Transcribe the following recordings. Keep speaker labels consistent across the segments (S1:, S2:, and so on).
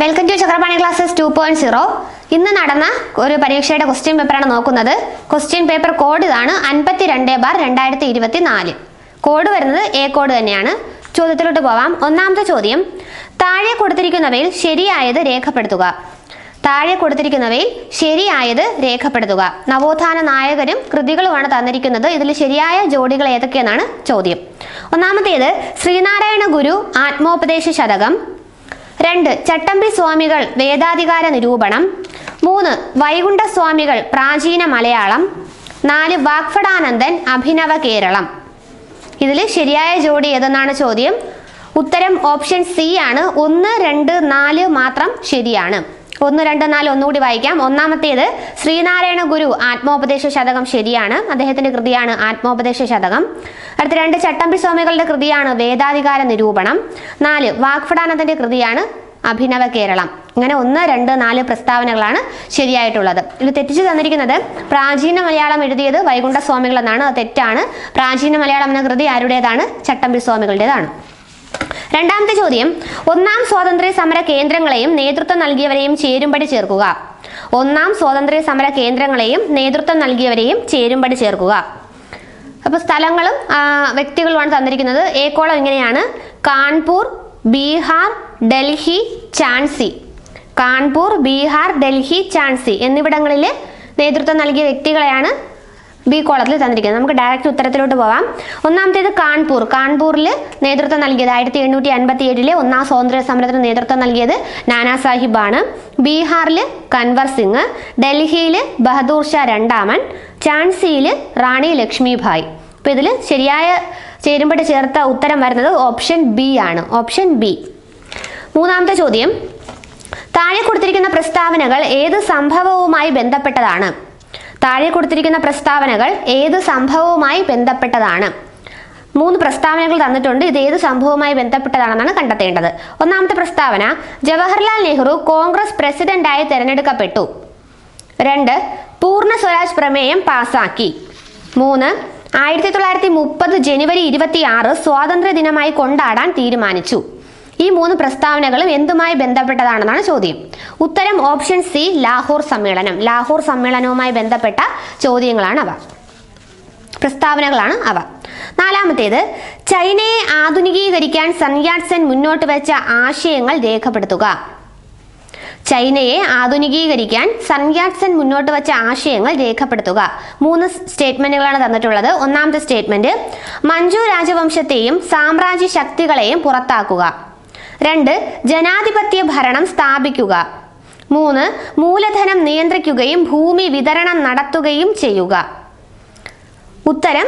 S1: Welcome to Chakrapani classes two point zero ഇന്ന് നടന്ന ഒരു പരീക്ഷയുടെ ക്വസ്റ്റ്യൻ പേപ്പറാണ് നോക്കുന്നത്. ക്വസ്റ്റ്യൻ പേപ്പർ കോഡ് ഇതാണ് അൻപത്തി രണ്ട് ബാർ രണ്ടായിരത്തി ഇരുപത്തി നാല് കോഡ് വരുന്നത് എ കോഡ് തന്നെയാണ്. ചോദ്യത്തിലോട്ട് പോവാം. ഒന്നാമത്തെ ചോദ്യം. താഴെ കൊടുത്തിരിക്കുന്നവയിൽ ശരിയായത് രേഖപ്പെടുത്തുക. താഴെ കൊടുത്തിരിക്കുന്നവയിൽ ശരിയായത് രേഖപ്പെടുത്തുക. നവോത്ഥാന നായകരും കൃതികളുമാണ് തന്നിരിക്കുന്നത്. ഇതിൽ ശരിയായ ജോഡികൾ ഏതൊക്കെയെന്നാണ് ചോദ്യം. ഒന്നാമത്തേത് ശ്രീനാരായണ ഗുരു ആത്മോപദേശ ശതകം. രണ്ട് ചട്ടമ്പി സ്വാമികൾ വേദാധികാര നിരൂപണം. മൂന്ന് വൈകുണ്ഠ സ്വാമികൾ പ്രാചീന മലയാളം. നാല് വാഗ്ഫടാനന്ദൻ അഭിനവ കേരളം. ഇതിൽ ശരിയായ ജോഡി ഏതെന്നാണ് ചോദ്യം? ഉത്തരം ഓപ്ഷൻ സി ആണ്. ഒന്ന് രണ്ട് നാല് മാത്രം ശരിയാണ്. ഒന്ന് രണ്ട് നാല് ഒന്നുകൂടി വായിക്കാം. ഒന്നാമത്തേത് ശ്രീനാരായണ ഗുരു ആത്മോപദേശ ശതകം ശരിയാണ്. അദ്ദേഹത്തിന്റെ കൃതിയാണ് ആത്മോപദേശ ശതകം. അടുത്ത രണ്ട് ചട്ടമ്പി സ്വാമികളുടെ കൃതിയാണ് വേദാധികാര നിരൂപണം. നാല് വാഗ്ഫടാനന്ദന്റെ കൃതിയാണ് അഭിനവ കേരളം. ഇങ്ങനെ ഒന്ന് രണ്ട് നാല് പ്രസ്താവനകളാണ് ശരിയായിട്ടുള്ളത്. ഇത് തെറ്റിച്ച് തന്നിരിക്കുന്നത് പ്രാചീന മലയാളം എഴുതിയത് വൈകുണ്ഠ സ്വാമികൾ എന്നാണ് അത് തെറ്റാണ്. പ്രാചീന മലയാളം എന്ന കൃതി ആരുടേതാണ്? ചട്ടമ്പി സ്വാമികളുടേതാണ്. രണ്ടാമത്തെ ചോദ്യം ഒന്നാം സ്വാതന്ത്ര്യ സമര കേന്ദ്രങ്ങളെയും നേതൃത്വം നൽകിയവരെയും ചേരുംപടി ചേർക്കുക. ഒന്നാം സ്വാതന്ത്ര്യ സമര കേന്ദ്രങ്ങളെയും നേതൃത്വം നൽകിയവരെയും ചേരുംപടി ചേർക്കുക. അപ്പോൾ സ്ഥലങ്ങളും വ്യക്തികളുമാണ് തന്നിരിക്കുന്നത്. ഏക്കോളം ഇങ്ങനെയാണ്. കാൺപൂർ ബീഹാർ ഡൽഹി ചാൻസി. കാൺപൂർ ബീഹാർ ഡൽഹി ചാൻസി എന്നിവിടങ്ങളിൽ നേതൃത്വം നൽകിയ വ്യക്തികളെയാണ് ബി കോളത്തിൽ തന്നിരിക്കുന്നത്. നമുക്ക് ഡയറക്റ്റ് ഉത്തരത്തിലോട്ട് പോവാം. ഒന്നാമത്തേത് കാൺപൂർ. കാൺപൂരിൽ നേതൃത്വം നൽകിയത് ആയിരത്തി എണ്ണൂറ്റി അൻപത്തി ഏഴിലെ ഒന്നാം സ്വാതന്ത്ര്യ സമരത്തിന് നേതൃത്വം നൽകിയത് നാനാ സാഹിബാണ്. ബീഹാറിൽ കൻവർ സിംഗ് ഡൽഹിയിൽ ബഹദൂർ ഷാ രണ്ടാമൻ ഝാൻസിയിൽ റാണി ലക്ഷ്മിഭായ്. അപ്പോൾ ഇതിൽ ശരിയായ ചേരുമ്പടി ചേർത്ത ഉത്തരം വരുന്നത് ഓപ്ഷൻ ബി ആണ്. ഓപ്ഷൻ ബി മൂന്നാമത്തെ ചോദ്യം. താഴെ കൊടുത്തിരിക്കുന്ന പ്രസ്താവനകൾ ഏത് സംഭവവുമായി ബന്ധപ്പെട്ടതാണ്? താഴെ കൊടുത്തിരിക്കുന്ന പ്രസ്താവനകൾ ഏത് സംഭവവുമായി ബന്ധപ്പെട്ടതാണ്? മൂന്ന് പ്രസ്താവനകൾ തന്നിട്ടുണ്ട്. ഇത് ഏത് സംഭവവുമായി ബന്ധപ്പെട്ടതാണെന്നാണ് കണ്ടെത്തേണ്ടത്. ഒന്നാമത്തെ പ്രസ്താവന ജവഹർലാൽ നെഹ്റു കോൺഗ്രസ് പ്രസിഡന്റായി തെരഞ്ഞെടുക്കപ്പെട്ടു. രണ്ട് പൂർണ സ്വരാജ് പ്രമേയം പാസാക്കി. മൂന്ന് ആയിരത്തി തൊള്ളായിരത്തി മുപ്പത് ജനുവരി ഇരുപത്തി ആറ് സ്വാതന്ത്ര്യ ദിനമായി കൊണ്ടാടാൻ തീരുമാനിച്ചു. ഈ മൂന്ന് പ്രസ്താവനകളും എന്തുമായി ബന്ധപ്പെട്ടതാണെന്നാണ് ചോദ്യം. ഉത്തരം ഓപ്ഷൻ സി ലാഹോർ സമ്മേളനം. ലാഹോർ സമ്മേളനവുമായി ബന്ധപ്പെട്ട ചോദ്യങ്ങളാണ് അവ. പ്രസ്താവനകളാണ് അവ. നാലാമത്തേത് ചൈനയെ ആധുനികീകരിക്കാൻ സൺയാട്സൻ മുന്നോട്ട് വെച്ച ആശയങ്ങൾ രേഖപ്പെടുത്തുക. ചൈനയെ ആധുനികീകരിക്കാൻ സൺയാട്സൻ മുന്നോട്ട് വെച്ച ആശയങ്ങൾ രേഖപ്പെടുത്തുക. മൂന്ന് സ്റ്റേറ്റ്മെന്റുകളാണ് തന്നിട്ടുള്ളത്. ഒന്നാമത്തെ സ്റ്റേറ്റ്മെന്റ് മഞ്ജു രാജവംശത്തെയും സാമ്രാജ്യ ശക്തികളെയും പുറത്താക്കുക. രണ്ട് ജനാധിപത്യ ഭരണം സ്ഥാപിക്കുക. മൂന്ന് മൂലധനം നിയന്ത്രിക്കുകയും ഭൂമി വിതരണം നടത്തുകയും ചെയ്യുക. ഉത്തരം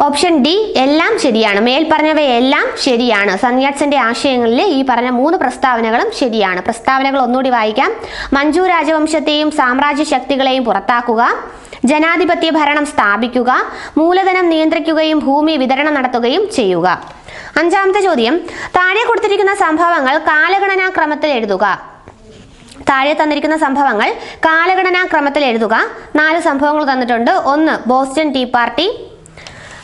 S1: ഓപ്ഷൻ ഡി എല്ലാം ശരിയാണ്. മേൽപ്പറഞ്ഞവയെല്ലാം ശരിയാണ്. സന്യാസിന്റെ ആശയങ്ങളിൽ ഈ പറഞ്ഞ മൂന്ന് പ്രസ്താവനകളും ശരിയാണ്. പ്രസ്താവനകൾ ഒന്നുകൂടി വായിക്കാം. മഞ്ജു രാജവംശത്തെയും സാമ്രാജ്യ ശക്തികളെയും പുറത്താക്കുക. ജനാധിപത്യ ഭരണം സ്ഥാപിക്കുക മൂലധനം നിയന്ത്രിക്കുകയും ഭൂമി വിതരണം നടത്തുകയും ചെയ്യുക. അഞ്ചാമത്തെ ചോദ്യം താഴെ കൊടുത്തിരിക്കുന്ന സംഭവങ്ങൾ കാലഗണനാക്രമത്തിൽ എഴുതുക. താഴെ തന്നിരിക്കുന്ന സംഭവങ്ങൾ കാലഗണനാക്രമത്തിൽ എഴുതുക. നാല് സംഭവങ്ങൾ തന്നിട്ടുണ്ട്. ഒന്ന് ബോസ്റ്റൺ ടീ പാർട്ടി.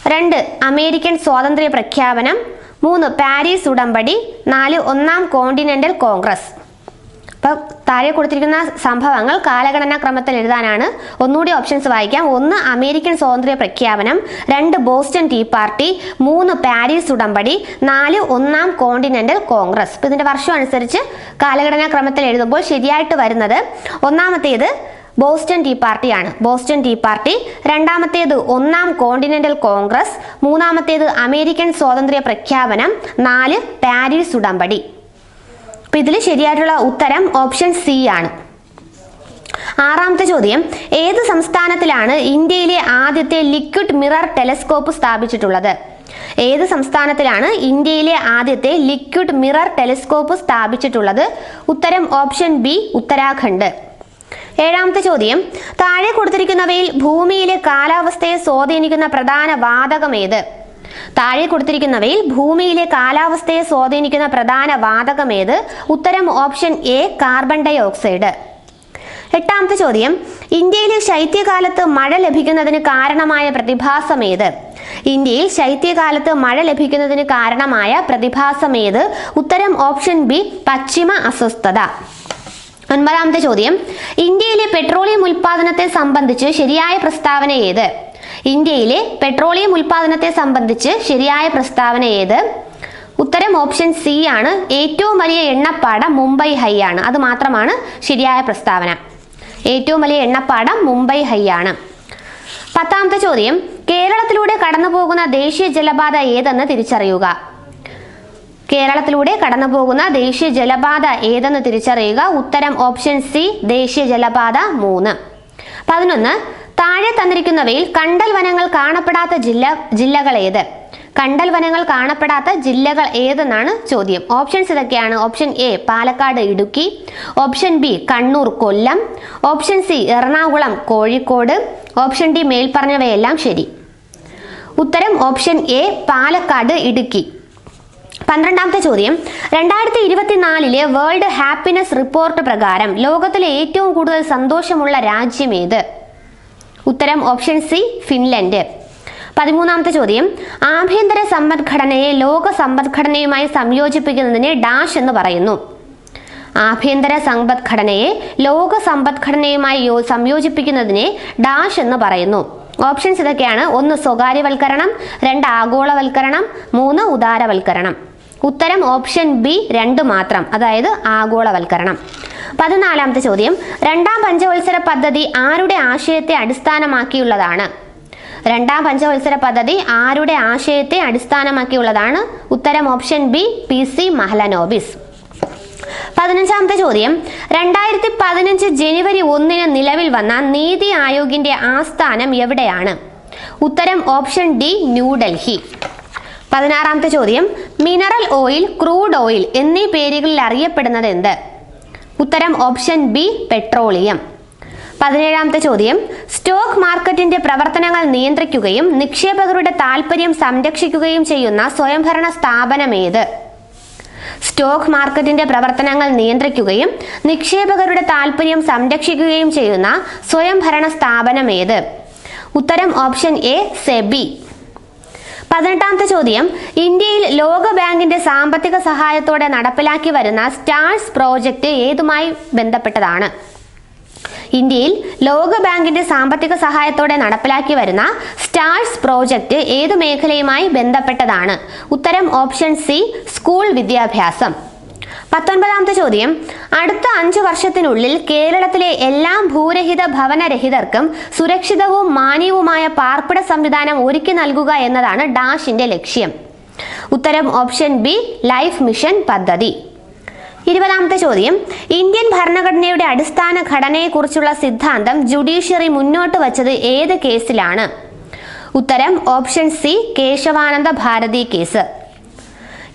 S1: രണ്ട് അമേരിക്കൻ സ്വാതന്ത്ര്യ പ്രഖ്യാപനം. മൂന്ന് പാരീസ് ഉടമ്പടി. നാല് ഒന്നാം കോണ്ടിനെന്റൽ കോൺഗ്രസ്. അപ്പം താഴെ കൊടുത്തിരിക്കുന്ന സംഭവങ്ങൾ കാലഗണനാ ക്രമത്തിൽ എഴുതാനാണ്. ഒന്നുകൂടി ഓപ്ഷൻസ് വായിക്കാം. ഒന്ന് അമേരിക്കൻ സ്വാതന്ത്ര്യ പ്രഖ്യാപനം. രണ്ട് ബോസ്റ്റൺ ടീ പാർട്ടി. മൂന്ന് പാരീസ് ഉടമ്പടി. നാല് ഒന്നാം കോണ്ടിനെന്റൽ കോൺഗ്രസ്. ഇപ്പം ഇതിന്റെ വർഷം അനുസരിച്ച് കാലഘടനാ ക്രമത്തിൽ എഴുതുമ്പോൾ ശരിയായിട്ട് വരുന്നത് ഒന്നാമത്തേത് ബോസ്റ്റൺ ടീ പാർട്ടിയാണ്. Boston tea party. രണ്ടാമത്തേത് ഒന്നാം കോണ്ടിനെന്റൽ കോൺഗ്രസ്. മൂന്നാമത്തേത് അമേരിക്കൻ സ്വാതന്ത്ര്യ പ്രഖ്യാപനം. നാല് പാരീസ് ഉടമ്പടി. അപ്പൊ ഇതിൽ ശരിയായിട്ടുള്ള ഉത്തരം ഓപ്ഷൻ സി ആണ്. ആറാമത്തെ ചോദ്യം ഏത് സംസ്ഥാനത്തിലാണ് ഇന്ത്യയിലെ ആദ്യത്തെ ലിക്വിഡ് മിറർ ടെലിസ്കോപ്പ് സ്ഥാപിച്ചിട്ടുള്ളത്? ഏത് സംസ്ഥാനത്തിലാണ് ഇന്ത്യയിലെ ആദ്യത്തെ ലിക്വിഡ് മിറർ ടെലിസ്കോപ്പ് സ്ഥാപിച്ചിട്ടുള്ളത്? ഉത്തരം ഓപ്ഷൻ ബി ഉത്തരാഖണ്ഡ്. ഏഴാമത്തെ ചോദ്യം താഴെ കൊടുത്തിരിക്കുന്നവയിൽ ഭൂമിയിലെ കാലാവസ്ഥയെ സ്വാധീനിക്കുന്ന പ്രധാന വാതകം ഏത്? താഴെ കൊടുത്തിരിക്കുന്നവയിൽ ഭൂമിയിലെ കാലാവസ്ഥയെ സ്വാധീനിക്കുന്ന പ്രധാന വാതകം ഏത്? ഉത്തരം option A carbon dioxide എട്ടാമത്തെ ചോദ്യം ഇന്ത്യയിലെ ശൈത്യകാലത്ത് മഴ ലഭിക്കുന്നതിന് കാരണമായ പ്രതിഭാസം ഏത്? ഇന്ത്യയിൽ ശൈത്യകാലത്ത് മഴ ലഭിക്കുന്നതിന് കാരണമായ പ്രതിഭാസം ഏത്? ഉത്തരം ഓപ്ഷൻ ബി പശ്ചിമ അസ്വസ്ഥത. ഒൻപതാമത്തെ ചോദ്യം ഇന്ത്യയിലെ പെട്രോളിയം ഉൽപാദനത്തെ സംബന്ധിച്ച് ശരിയായ പ്രസ്താവന ഏത്? ഇന്ത്യയിലെ പെട്രോളിയം ഉൽപാദനത്തെ സംബന്ധിച്ച് ശരിയായ പ്രസ്താവന ഏത്? ഉത്തരം ഓപ്ഷൻ സി ആണ്. ഏറ്റവും വലിയ എണ്ണപ്പാട മുംബൈ ഹൈ ആണ്. അത് മാത്രമാണ് ശരിയായ പ്രസ്താവന. ഏറ്റവും വലിയ എണ്ണപ്പാട മുംബൈ ഹൈ ആണ്. പത്താമത്തെ ചോദ്യം. കേരളത്തിലൂടെ കടന്നുപോകുന്ന ദേശീയ ജലപാത ഏതെന്ന് തിരിച്ചറിയുക? കേരളത്തിലൂടെ കടന്നുപോകുന്ന ദേശീയ ജലപാത ഏതെന്ന് തിരിച്ചറിയുക? ഉത്തരം ഓപ്ഷൻ സി ദേശീയ ജലപാത മൂന്ന്. പതിനൊന്ന്. താഴെ തന്നിരിക്കുന്നവയിൽ കണ്ടൽ വനങ്ങൾ കാണപ്പെടാത്ത ജില്ല ജില്ലകൾ ഏത്? കണ്ടൽ വനങ്ങൾ കാണപ്പെടാത്ത ജില്ലകൾ ഏതെന്നാണ് ചോദ്യം. ഓപ്ഷൻസ് ഇതൊക്കെയാണ്. Option A Palakkad Idukki. Option B Kannur Kollam. Option C Ernakulam Kozhikode. Option D മേൽപ്പറഞ്ഞവയെല്ലാം ശരി. ഉത്തരം ഓപ്ഷൻ എ പാലക്കാട് ഇടുക്കി. പന്ത്രണ്ടാമത്തെ ചോദ്യം. രണ്ടായിരത്തി ഇരുപത്തിനാലിലെ വേൾഡ് ഹാപ്പിനെസ് റിപ്പോർട്ട് പ്രകാരം ലോകത്തിലെ ഏറ്റവും കൂടുതൽ സന്തോഷമുള്ള രാജ്യം ഏത്? ഉത്തരം ഓപ്ഷൻ സി ഫിൻലൻഡ്. പതിമൂന്നാമത്തെ ചോദ്യം. ആഭ്യന്തര സമ്പദ്ഘടനയെ ലോക സമ്പദ്ഘടനയുമായി സംയോജിപ്പിക്കുന്നതിനെ ഡാഷ് എന്ന് പറയുന്നു. ആഭ്യന്തര സമ്പദ്ഘടനയെ ലോക സമ്പദ്ഘടനയുമായി സംയോജിപ്പിക്കുന്നതിനെ ഡാഷ് എന്ന് പറയുന്നു. ഓപ്ഷൻസ് ഇതൊക്കെയാണ്. ഒന്ന് സ്വകാര്യവൽക്കരണം. രണ്ട് ആഗോളവൽക്കരണം. മൂന്ന് ഉദാരവൽക്കരണം. ഉത്തരം ഓപ്ഷൻ ബി രണ്ട് മാത്രം. അതായത് ആഗോളവൽക്കരണം. പതിനാലാമത്തെ ചോദ്യം. രണ്ടാം പഞ്ചവത്സര പദ്ധതി ആരുടെ ആശയത്തെ അടിസ്ഥാനമാക്കിയുള്ളതാണ്? രണ്ടാം പഞ്ചവത്സര പദ്ധതി ആരുടെ ആശയത്തെ അടിസ്ഥാനമാക്കിയുള്ളതാണ്? ഉത്തരം option B P C Mahalanobis. പതിനഞ്ചാമത്തെ ചോദ്യം. രണ്ടായിരത്തി പതിനഞ്ച് ജനുവരി ഒന്നിന് നിലവിൽ വന്ന നീതി ആയോഗിന്റെ ആസ്ഥാനം എവിടെയാണ്? ഉത്തരം ഓപ്ഷൻ ഡി ന്യൂഡൽഹി പതിനാറാമത്തെ ചോദ്യം. മിനറൽ ഓയിൽ ക്രൂഡ് ഓയിൽ എന്നീ പേരുകളിൽ അറിയപ്പെടുന്നത് എന്ത്? ഉത്തരം ഓപ്ഷൻ ബി പെട്രോളിയം. പതിനേഴാമത്തെ ചോദ്യം. സ്റ്റോക്ക് മാർക്കറ്റിന്റെ പ്രവർത്തനങ്ങൾ നിയന്ത്രിക്കുകയും നിക്ഷേപകരുടെ താൽപ്പര്യം സംരക്ഷിക്കുകയും ചെയ്യുന്ന സ്വയംഭരണ സ്ഥാപനം ഏത്? സ്റ്റോക്ക് മാർക്കറ്റിന്റെ പ്രവർത്തനങ്ങൾ നിയന്ത്രിക്കുകയും നിക്ഷേപകരുടെ താൽപ്പര്യം സംരക്ഷിക്കുകയും ചെയ്യുന്ന സ്വയംഭരണ സ്ഥാപനം ഏത്? ഉത്തരം ഓപ്ഷൻ എ സെബി. പതിനെട്ടാമത്തെ ചോദ്യം. ഇന്ത്യയിൽ ലോക ബാങ്കിന്റെ സാമ്പത്തിക സഹായത്തോടെ നടപ്പിലാക്കി വരുന്ന സ്റ്റാർസ് പ്രോജക്റ്റ് ഏതുമായി ബന്ധപ്പെട്ടതാണ്? ഇന്ത്യയിൽ ലോക ബാങ്കിന്റെ സാമ്പത്തിക സഹായത്തോടെ നടപ്പിലാക്കി വരുന്ന സ്റ്റാർസ് പ്രോജക്റ്റ് ഏതു മേഖലയുമായി ബന്ധപ്പെട്ടതാണ്? ഉത്തരം ഓപ്ഷൻ സി സ്കൂൾ വിദ്യാഭ്യാസം. പത്തൊൻപതാമത്തെ ചോദ്യം. അടുത്ത അഞ്ചു വർഷത്തിനുള്ളിൽ കേരളത്തിലെ എല്ലാ ഭൂരഹിത ഭവനരഹിതർക്കും സുരക്ഷിതവും മാന്യവുമായ പാർപ്പിട സംവിധാനം ഒരുക്കി നൽകുക എന്നതാണ് ഡാഷിന്റെ ലക്ഷ്യം. ഉത്തരം ഓപ്ഷൻ ബി ലൈഫ് മിഷൻ പദ്ധതി. ഇരുപതാമത്തെ ചോദ്യം. ഇന്ത്യൻ ഭരണഘടനയുടെ അടിസ്ഥാന ഘടനയെക്കുറിച്ചുള്ള സിദ്ധാന്തം ജുഡീഷ്യറി മുന്നോട്ട് വച്ചത് ഏത് കേസിലാണ്? ഉത്തരം option C Kesavananda Bharati case.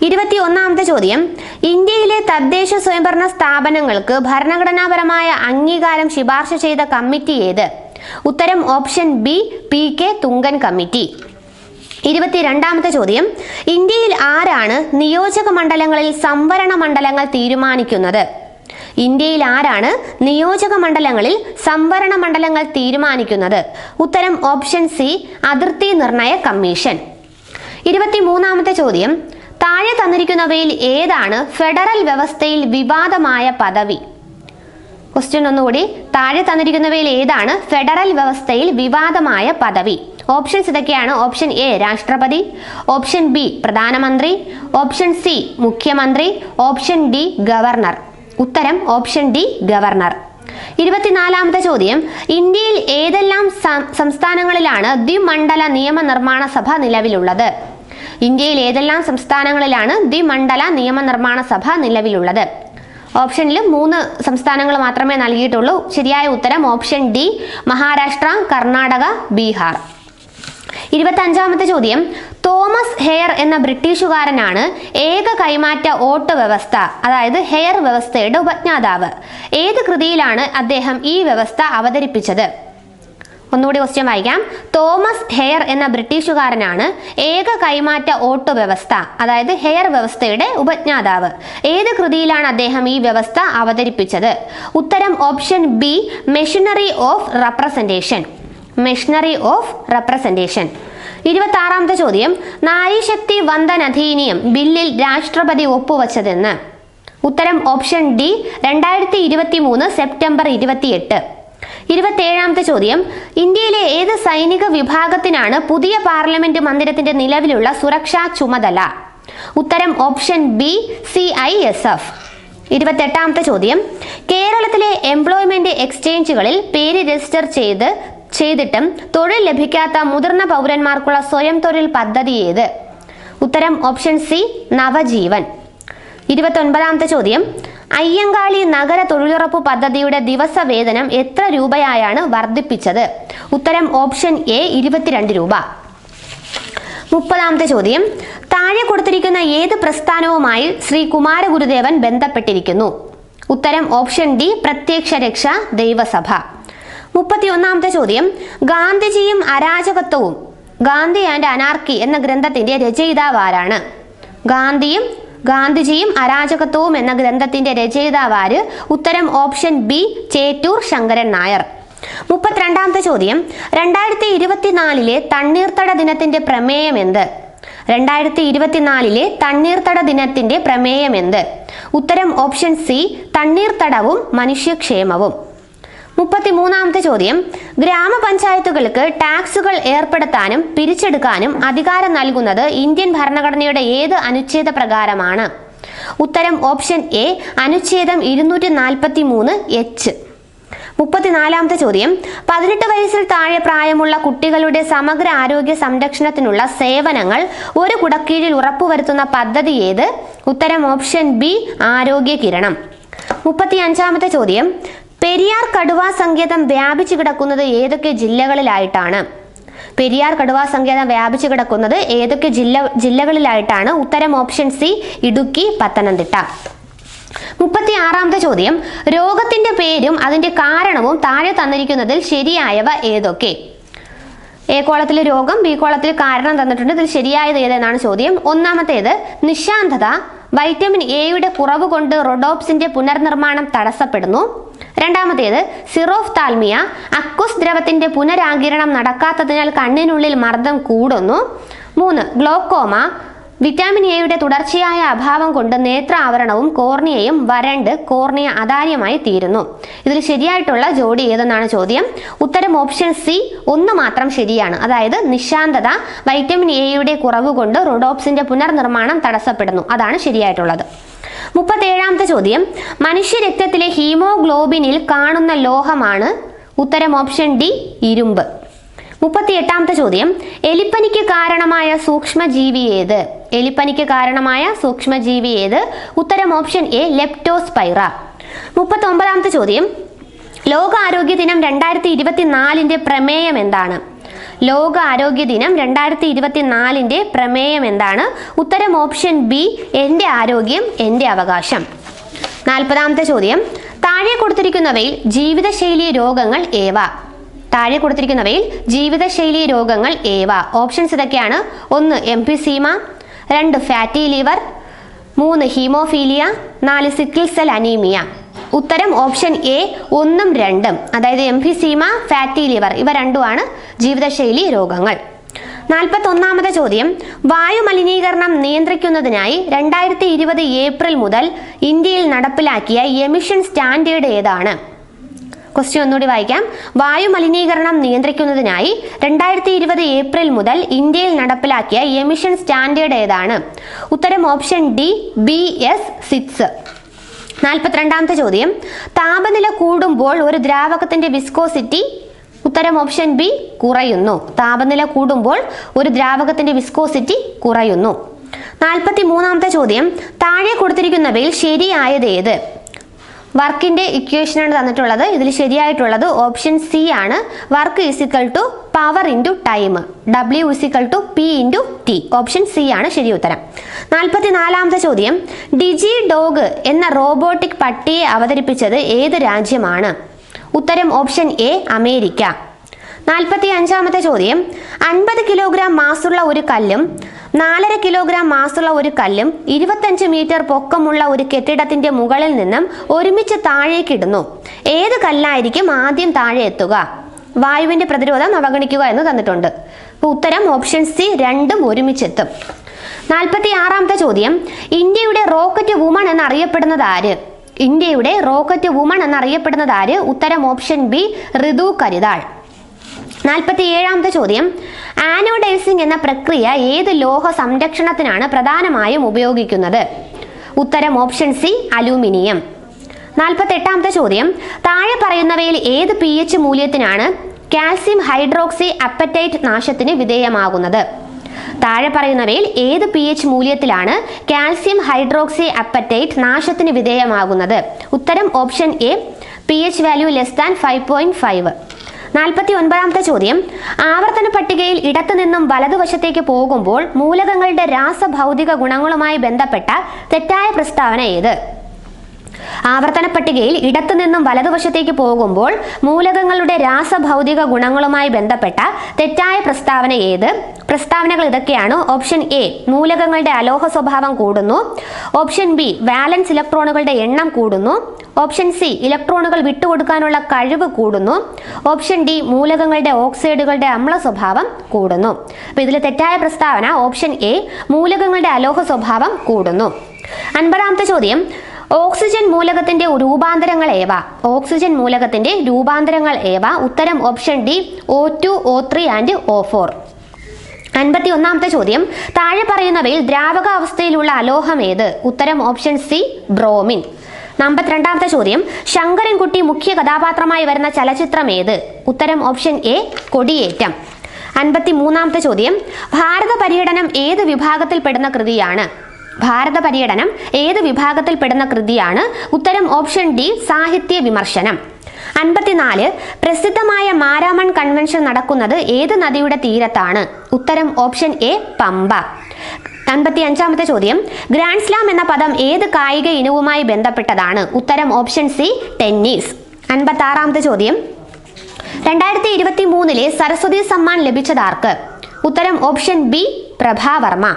S1: ഇരുപത്തി ഒന്നാമത്തെ ചോദ്യം. ഇന്ത്യയിലെ തദ്ദേശ സ്വയംഭരണ സ്ഥാപനങ്ങൾക്ക് ഭരണഘടനാപരമായ അംഗീകാരം ശുപാർശ ചെയ്ത കമ്മിറ്റി ഏത്? ഉത്തരം option B P K Thungon committee. ഇരുപത്തിരണ്ടാമത്തെ ചോദ്യം. ഇന്ത്യയിൽ ആരാണ് നിയോജക മണ്ഡലങ്ങളിൽ സംവരണ മണ്ഡലങ്ങൾ തീരുമാനിക്കുന്നത്? ഇന്ത്യയിൽ ആരാണ് നിയോജക മണ്ഡലങ്ങളിൽ സംവരണ മണ്ഡലങ്ങൾ തീരുമാനിക്കുന്നത്? ഉത്തരം ഓപ്ഷൻ സി അതിർത്തി നിർണയ കമ്മീഷൻ. ഇരുപത്തിമൂന്നാമത്തെ ചോദ്യം. താഴെ തന്നിരിക്കുന്നവയിൽ ഏതാണ് ഫെഡറൽ വ്യവസ്ഥയിൽ വിവാദമായ പദവി? ക്വസ്റ്റ്യൻ ഒന്നുകൂടി. താഴെ തന്നിരിക്കുന്നവയിൽ ഏതാണ് ഫെഡറൽ വ്യവസ്ഥയിൽ വിവാദമായ പദവി? ഓപ്ഷൻസ് ഇതൊക്കെയാണ്. ഓപ്ഷൻ എ രാഷ്ട്രപതി. ഓപ്ഷൻ ബി പ്രധാനമന്ത്രി. ഓപ്ഷൻ സി മുഖ്യമന്ത്രി. Option D governor. ഉത്തരം ഓപ്ഷൻ ഡി ഗവർണർ. ഇരുപത്തിനാലാമത്തെ ചോദ്യം. ഇന്ത്യയിൽ ഏതെല്ലാം സംസ്ഥാനങ്ങളിലാണ് ദ്വിമണ്ഡല നിയമനിർമ്മാണ സഭ നിലവിലുള്ളത്? ഇന്ത്യയിൽ ഏതെല്ലാം സംസ്ഥാനങ്ങളിലാണ് ദ്വിമണ്ഡല നിയമനിർമ്മാണ സഭ നിലവിലുള്ളത്? ഓപ്ഷനിൽ മൂന്ന് സംസ്ഥാനങ്ങൾ മാത്രമേ നൽകിയിട്ടുള്ളൂ. ശരിയായ ഉത്തരം ഓപ്ഷൻ ഡി മഹാരാഷ്ട്ര കർണാടക ബീഹാർ. ഇരുപത്തഞ്ചാമത്തെ ചോദ്യം. തോമസ് ഹെയർ എന്ന ബ്രിട്ടീഷുകാരനാണ് ഏക കൈമാറ്റ വോട്ട് വ്യവസ്ഥ അതായത് ഹെയർ വ്യവസ്ഥയുടെ ഉപജ്ഞാതാവ്. ഏത് കൃതിയിലാണ് അദ്ദേഹം ഈ വ്യവസ്ഥ അവതരിപ്പിച്ചത്? ഒന്നുകൂടി ക്വസ്റ്റ്യൻ വായിക്കാം. തോമസ് ഹെയർ എന്ന ബ്രിട്ടീഷുകാരനാണ് ഏക കൈമാറ്റ ഓട്ടോ വ്യവസ്ഥ അതായത് ഹെയർ വ്യവസ്ഥയുടെ ഉപജ്ഞാതാവ്. ഏത് കൃതിയിലാണ് അദ്ദേഹം ഈ വ്യവസ്ഥ അവതരിപ്പിച്ചത്? ഉത്തരം option B machinery of representation machinery of representation ഇരുപത്തി ആറാമത്തെ ചോദ്യം നാരീശക്തി വന്ദൻ അധീനിയം ബില്ലിൽ രാഷ്ട്രപതി ഒപ്പുവച്ചതെന്ന്. ഉത്തരം ഓപ്ഷൻ ഡി രണ്ടായിരത്തി ഇരുപത്തി മൂന്ന് സെപ്റ്റംബർ ഇരുപത്തിയെട്ട്. ഇരുപത്തേഴാമത്തെ ചോദ്യം. ഇന്ത്യയിലെ ഏത് സൈനിക വിഭാഗത്തിനാണ് പുതിയ പാർലമെന്റ് മന്ദിരത്തിന്റെ നിലവിലുള്ള സുരക്ഷാ ചുമതല? ഉത്തരം option B C I S F ഇരുപത്തെട്ടാമത്തെ ചോദ്യം. കേരളത്തിലെ എംപ്ലോയ്മെന്റ് എക്സ്ചേഞ്ചുകളിൽ പേര് രജിസ്റ്റർ ചെയ്ത് ചെയ്തിട്ടും തൊഴിൽ ലഭിക്കാത്ത മുതിർന്ന പൗരന്മാർക്കുള്ള സ്വയം തൊഴിൽ പദ്ധതി ഏത്? ഉത്തരം ഓപ്ഷൻ സി നവജീവൻ. ഇരുപത്തൊൻപതാമത്തെ ചോദ്യം. അയ്യങ്കാളി നഗര തൊഴിലുറപ്പ് പദ്ധതിയുടെ ദിവസ വേതനം എത്ര രൂപയായാണ് വർദ്ധിപ്പിച്ചത്? ഉത്തരം ഓപ്ഷൻ എ ഇരുപത്തിരണ്ട് രൂപ. മുപ്പതാമത്തെ ചോദ്യം. താഴെ കൊടുത്തിരിക്കുന്ന ഏത് പ്രസ്ഥാനവുമായി ശ്രീ കുമാരഗുരുദേവൻ ബന്ധപ്പെട്ടിരിക്കുന്നു? ഉത്തരം ഓപ്ഷൻ ഡി പ്രത്യക്ഷ രക്ഷ ദൈവസഭ. മുപ്പത്തിയൊന്നാമത്തെ ചോദ്യം. ഗാന്ധിജിയും അരാജകത്വവും ഗാന്ധി ആൻഡ് അനാർക്കി എന്ന ഗ്രന്ഥത്തിന്റെ രചയിതാവ് ആരാണ് ഗാന്ധിയും ഗാന്ധിജിയും അരാജകത്വവും എന്ന ഗ്രന്ഥത്തിന്റെ രചയിതാവാര് ഉത്തരം ഓപ്ഷൻ ബി ചേറ്റൂർ ശങ്കരൻ നായർ. മുപ്പത്തിരണ്ടാമത്തെ ചോദ്യം രണ്ടായിരത്തി ഇരുപത്തിനാലിലെ തണ്ണീർത്തട ദിനത്തിന്റെ പ്രമേയം എന്ത്? രണ്ടായിരത്തി ഇരുപത്തിനാലിലെ തണ്ണീർത്തട ദിനത്തിന്റെ പ്രമേയം എന്ത്? ഉത്തരം ഓപ്ഷൻ സി തണ്ണീർത്തടവും മനുഷ്യക്ഷേമവും. മുപ്പത്തിമൂന്നാമത്തെ ചോദ്യം. ഗ്രാമപഞ്ചായത്തുകൾക്ക് ടാക്സുകൾ ഏർപ്പെടുത്താനും പിരിച്ചെടുക്കാനും അധികാരം നൽകുന്നത് ഇന്ത്യൻ ഭരണഘടനയുടെ ഏത് അനുച്ഛേദ പ്രകാരമാണ് ഉത്തരം ഓപ്ഷൻ എ അനുച്ഛേദം ഇരുന്നൂറ്റി നാൽപ്പത്തി മൂന്ന് എച്ച്. മുപ്പത്തിനാലാമത്തെ ചോദ്യം. പതിനെട്ട് വയസ്സിൽ താഴെ പ്രായമുള്ള കുട്ടികളുടെ സമഗ്ര ആരോഗ്യ സംരക്ഷണത്തിനുള്ള സേവനങ്ങൾ ഒരു കുടക്കീഴിൽ ഉറപ്പുവരുത്തുന്ന പദ്ധതി ഏത്? ഉത്തരം ഓപ്ഷൻ ബി ആരോഗ്യ കിരണം മുപ്പത്തി അഞ്ചാമത്തെ ചോദ്യം. പെരിയാർ കടുവാ സങ്കേതം വ്യാപിച്ചു കിടക്കുന്നത് ഏതൊക്കെ ജില്ലകളിലായിട്ടാണ്? പെരിയാർ കടുവാ സങ്കേതം വ്യാപിച്ചു കിടക്കുന്നത് ഏതൊക്കെ ജില്ല ജില്ലകളിലായിട്ടാണ്? ഉത്തരം ഓപ്ഷൻ സി ഇടുക്കി പത്തനംതിട്ട. മുപ്പത്തി ആറാമത്തെ ചോദ്യം. രോഗത്തിന്റെ പേരും അതിന്റെ കാരണവും താഴെ തന്നിരിക്കുന്നതിൽ ശരിയായവ ഏതൊക്കെ? എ കോളത്തിൽ രോഗം ബി കോളത്തിൽ കാരണം തന്നിട്ടുണ്ട്. ഇതിൽ ശരിയായത് ഏതെന്നാണ് ചോദ്യം. ഒന്നാമത്തേത് നിശാന്തത. വൈറ്റമിൻ എയുടെ കുറവ് കൊണ്ട് റൊഡോപ്സിന്റെ പുനർനിർമ്മാണം തടസ്സപ്പെടുന്നു. രണ്ടാമത്തേത് സിറോഫ് താൽമിയ അക്വസ് ദ്രവത്തിന്റെ പുനരാകിരണം നടക്കാത്തതിനാൽ കണ്ണിനുള്ളിൽ മർദ്ദം കൂടുന്നു. മൂന്ന് ഗ്ലോക്കോമ വിറ്റാമിൻ എയുടെ തുടർച്ചയായ അഭാവം കൊണ്ട് നേത്ര ആവരണവും കോർണിയയും വരണ്ട് കോർണിയ അതാര്യമായി തീരുന്നു. ഇതിൽ ശരിയായിട്ടുള്ള ജോഡി ഏതെന്നാണ് ചോദ്യം? ഉത്തരം ഓപ്ഷൻ സി ഒന്ന് മാത്രം ശരിയാണ്. അതായത് നിശാന്തത വൈറ്റമിൻ എയുടെ കുറവ് കൊണ്ട് റൊഡോപ്സിന്റെ പുനർനിർമ്മാണം തടസ്സപ്പെടുന്നു. അതാണ് ശരിയായിട്ടുള്ളത്. മുപ്പത്തേഴാമത്തെ ചോദ്യം മനുഷ്യരക്തത്തിലെ ഹീമോഗ്ലോബിനിൽ കാണുന്ന ലോഹമാണ്? ഉത്തരം ഓപ്ഷൻ ഡി ഇരുമ്പ്. മുപ്പത്തിയെട്ടാമത്തെ ചോദ്യം. എലിപ്പനിക്ക് കാരണമായ സൂക്ഷ്മജീവി ഏത്? എലിപ്പനിക്ക് കാരണമായ സൂക്ഷ്മജീവി ഏത്? ഉത്തരം ഓപ്ഷൻ എ ലെപ്റ്റോസ്പൈറ. മുപ്പത്തി ഒമ്പതാമത്തെ ചോദ്യം. ലോക ആരോഗ്യ ദിനം രണ്ടായിരത്തി ഇരുപത്തിനാലിന്റെ പ്രമേയം എന്താണ്? ലോക ആരോഗ്യ ദിനം രണ്ടായിരത്തി ഇരുപത്തിനാലിന്റെ പ്രമേയം എന്താണ്? ഉത്തരം ഓപ്ഷൻ ബി എന്റെ ആരോഗ്യം എന്റെ അവകാശം. നാൽപ്പതാമത്തെ ചോദ്യം. താഴെ കൊടുത്തിരിക്കുന്നവയിൽ ജീവിതശൈലി രോഗങ്ങൾ ഏവ? താഴെ കൊടുത്തിരിക്കുന്നവയിൽ ജീവിതശൈലി രോഗങ്ങൾ ഏവ? ഓപ്ഷൻസ് ഇതൊക്കെയാണ്. ഒന്ന് എംപിസീമ രണ്ട് ഫാറ്റി ലിവർ മൂന്ന് ഹീമോഫീലിയ. നാല് സിക്കിൾ സെൽ അനീമിയ ഉത്തരം ഓപ്ഷൻ എ ഒന്നും രണ്ടും. അതായത് എംഫിസീമ ഫാറ്റി ലിവർ ഇവ രണ്ടുമാണ് ജീവിതശൈലി രോഗങ്ങൾ. നാൽപ്പത്തി ഒന്നാമത്തെ ചോദ്യം. വായു മലിനീകരണം നിയന്ത്രിക്കുന്നതിനായി രണ്ടായിരത്തി ഇരുപത് ഏപ്രിൽ മുതൽ ഇന്ത്യയിൽ നടപ്പിലാക്കിയ എമിഷൻ സ്റ്റാൻഡേർഡ് ഏതാണ്? ക്വസ്റ്റ്യൻ ഒന്നുകൂടി വായിക്കാം. വായു മലിനീകരണം നിയന്ത്രിക്കുന്നതിനായി രണ്ടായിരത്തി ഇരുപത് ഏപ്രിൽ മുതൽ ഇന്ത്യയിൽ നടപ്പിലാക്കിയ എമിഷൻ സ്റ്റാൻഡേർഡ് ഏതാണ്? ഉത്തരം option D B S six നാൽപ്പത്തിരണ്ടാമത്തെ ചോദ്യം. താപനില കൂടുമ്പോൾ ഒരു ദ്രാവകത്തിന്റെ വിസ്കോസിറ്റി ഉത്തരം ഓപ്ഷൻ ബി കുറയുന്നു. താപനില കൂടുമ്പോൾ ഒരു ദ്രാവകത്തിന്റെ വിസ്കോസിറ്റി കുറയുന്നു. നാൽപ്പത്തി മൂന്നാമത്തെ ചോദ്യം. താഴെ കൊടുത്തിരിക്കുന്നവയിൽ ശരിയായത് ഏത്? വർക്കിന്റെ ഇക്വേഷനാണ് തന്നിട്ടുള്ളത്. ഇതിൽ ശരിയായിട്ടുള്ളത് ഓപ്ഷൻ സി ആണ്. Work is equal to power into time. W is equal to P into T option C ആണ് ശരി ഉത്തരം. നാൽപ്പത്തി നാലാമത്തെ ചോദ്യം. ഡിജി ഡോഗ് എന്ന റോബോട്ടിക് പട്ടിയെ അവതരിപ്പിച്ചത് ഏത് രാജ്യമാണ്? ഉത്തരം ഓപ്ഷൻ എ അമേരിക്ക. നാൽപ്പത്തി അഞ്ചാമത്തെ ചോദ്യം. അൻപത് കിലോഗ്രാം മാസുള്ള ഒരു കല്ലും നാലര കിലോഗ്രാം മാസുള്ള ഒരു കല്ലും ഇരുപത്തഞ്ച് മീറ്റർ പൊക്കമുള്ള ഒരു കെട്ടിടത്തിന്റെ മുകളിൽ നിന്നും ഒരുമിച്ച് താഴേക്കിടുന്നു ഏത് കല്ലായിരിക്കും ആദ്യം താഴെ എത്തുക? വായുവിന്റെ പ്രതിരോധം അവഗണിക്കുക എന്ന് തന്നിട്ടുണ്ട്. അപ്പോൾ ഉത്തരം ഓപ്ഷൻ സി രണ്ടും ഒരുമിച്ചെത്തും. നാൽപ്പത്തി ആറാമത്തെ ചോദ്യം ഇന്ത്യയുടെ റോക്കറ്റ് വുമൺ എന്നറിയപ്പെടുന്നത് ആര്? ഇന്ത്യയുടെ റോക്കറ്റ് വുമൺ എന്നറിയപ്പെടുന്നത് ആര്? ഉത്തരം ഓപ്ഷൻ ബി ഋതു കരിതാൾ. നാൽപ്പത്തി ഏഴാമത്തെ ചോദ്യം. ആനോഡൈസിംഗ് എന്ന പ്രക്രിയ ഏത് ലോഹ സംരക്ഷണത്തിനാണ് പ്രധാനമായും ഉപയോഗിക്കുന്നത്? ഉത്തരം ഓപ്ഷൻ സി അലൂമിനിയം. നാൽപ്പത്തി എട്ടാമത്തെ ചോദ്യം. താഴെ പറയുന്നവയിൽ ഏത് പി എച്ച് മൂല്യത്തിനാണ് കാൽസ്യം ഹൈഡ്രോക്സി അപ്പറ്റൈറ്റ് നാശത്തിന് വിധേയമാകുന്നത്? താഴെ പറയുന്നവയിൽ ഏത് പി എച്ച് മൂല്യത്തിലാണ് കാൽസ്യം ഹൈഡ്രോക്സി അപ്പറ്റൈറ്റ് നാശത്തിന് വിധേയമാകുന്നത്? ഉത്തരം option A P H value less than five point five. നാൽപ്പത്തി ഒൻപതാമത്തെ ചോദ്യം. ആവർത്തന പട്ടികയിൽ ഇടത്തു നിന്നും വലതുവശത്തേക്ക് പോകുമ്പോൾ മൂലകങ്ങളുടെ രാസഭൗതിക ഗുണങ്ങളുമായി ബന്ധപ്പെട്ട തെറ്റായ പ്രസ്താവന ഏത്? ആവർത്തന പട്ടികയിൽ ഇടത്തു നിന്നും വലതുവശത്തേക്ക് പോകുമ്പോൾ മൂലകങ്ങളുടെ രാസഭൗതിക ഗുണങ്ങളുമായി ബന്ധപ്പെട്ട തെറ്റായ പ്രസ്താവന ഏത്? പ്രസ്താവനകൾ ഇതൊക്കെയാണ്. ഓപ്ഷൻ എ മൂലകങ്ങളുടെ അലോഹ സ്വഭാവം കൂടുന്നു. ഓപ്ഷൻ ബി വാലൻസ് ഇലക്ട്രോണുകളുടെ എണ്ണം കൂടുന്നു. ഓപ്ഷൻ സി ഇലക്ട്രോണുകൾ വിട്ടുകൊടുക്കാനുള്ള കഴിവ് കൂടുന്നു. ഓപ്ഷൻ ഡി മൂലകങ്ങളുടെ ഓക്സൈഡുകളുടെ അമ്ല സ്വഭാവം കൂടുന്നു. അപ്പോൾ ഇതിലെ തെറ്റായ പ്രസ്താവന ഓപ്ഷൻ എ മൂലകങ്ങളുടെ അലോഹ സ്വഭാവം കൂടുന്നു. അൻപതാമത്തെ ചോദ്യം. ഓക്സിജൻ മൂലകത്തിന്റെ രൂപാന്തരങ്ങൾ ഏവ? ഓക്സിജൻ മൂലകത്തിന്റെ രൂപാന്തരങ്ങൾ ഏവ? ഉത്തരം option D O two O three and O four അൻപത്തി ഒന്നാമത്തെ ചോദ്യം. താഴെ പറയുന്നവയിൽ ദ്രാവക അവസ്ഥയിലുള്ള അലോഹം ഏത്? ഉത്തരം ഓപ്ഷൻ സി ബ്രോമിൻ. നാൽപ്പത്തിരണ്ടാമത്തെ ചോദ്യം. ശങ്കരൻകുട്ടി മുഖ്യ കഥാപാത്രമായി വരുന്ന ചലച്ചിത്രം ഏത്? ഉത്തരം ഓപ്ഷൻ എ കൊടിയേറ്റം. അൻപത്തി മൂന്നാമത്തെ ചോദ്യം. ഭാരത പര്യടനം ഏത് വിഭാഗത്തിൽപ്പെടുന്ന കൃതിയാണ്? ഭാരത പര്യടനം ഏത് വിഭാഗത്തിൽപ്പെടുന്ന കൃതിയാണ്? ഉത്തരം ഓപ്ഷൻ ഡി സാഹിത്യ വിമർശനം. അൻപത്തിനാല് പ്രസിദ്ധമായ മാരാമൺ കൺവെൻഷൻ നടക്കുന്നത് ഏത് നദിയുടെ തീരത്താണ്? ഉത്തരം ഓപ്ഷൻ എ പമ്പ. അൻപത്തി അഞ്ചാമത്തെ ചോദ്യം ഗ്രാൻഡ് സ്ലാം എന്ന പദം ഏത് കായിക ഇനവുമായി ബന്ധപ്പെട്ടതാണ്? ഉത്തരം ഓപ്ഷൻ സി ടെന്നീസ്. അൻപത്തി ആറാമത്തെ ചോദ്യം രണ്ടായിരത്തി ഇരുപത്തി മൂന്നിലെ സരസ്വതി സമ്മാൻ ലഭിച്ചതാർക്ക്? ഉത്തരം ഓപ്ഷൻ ബി പ്രഭാവർമ്മ.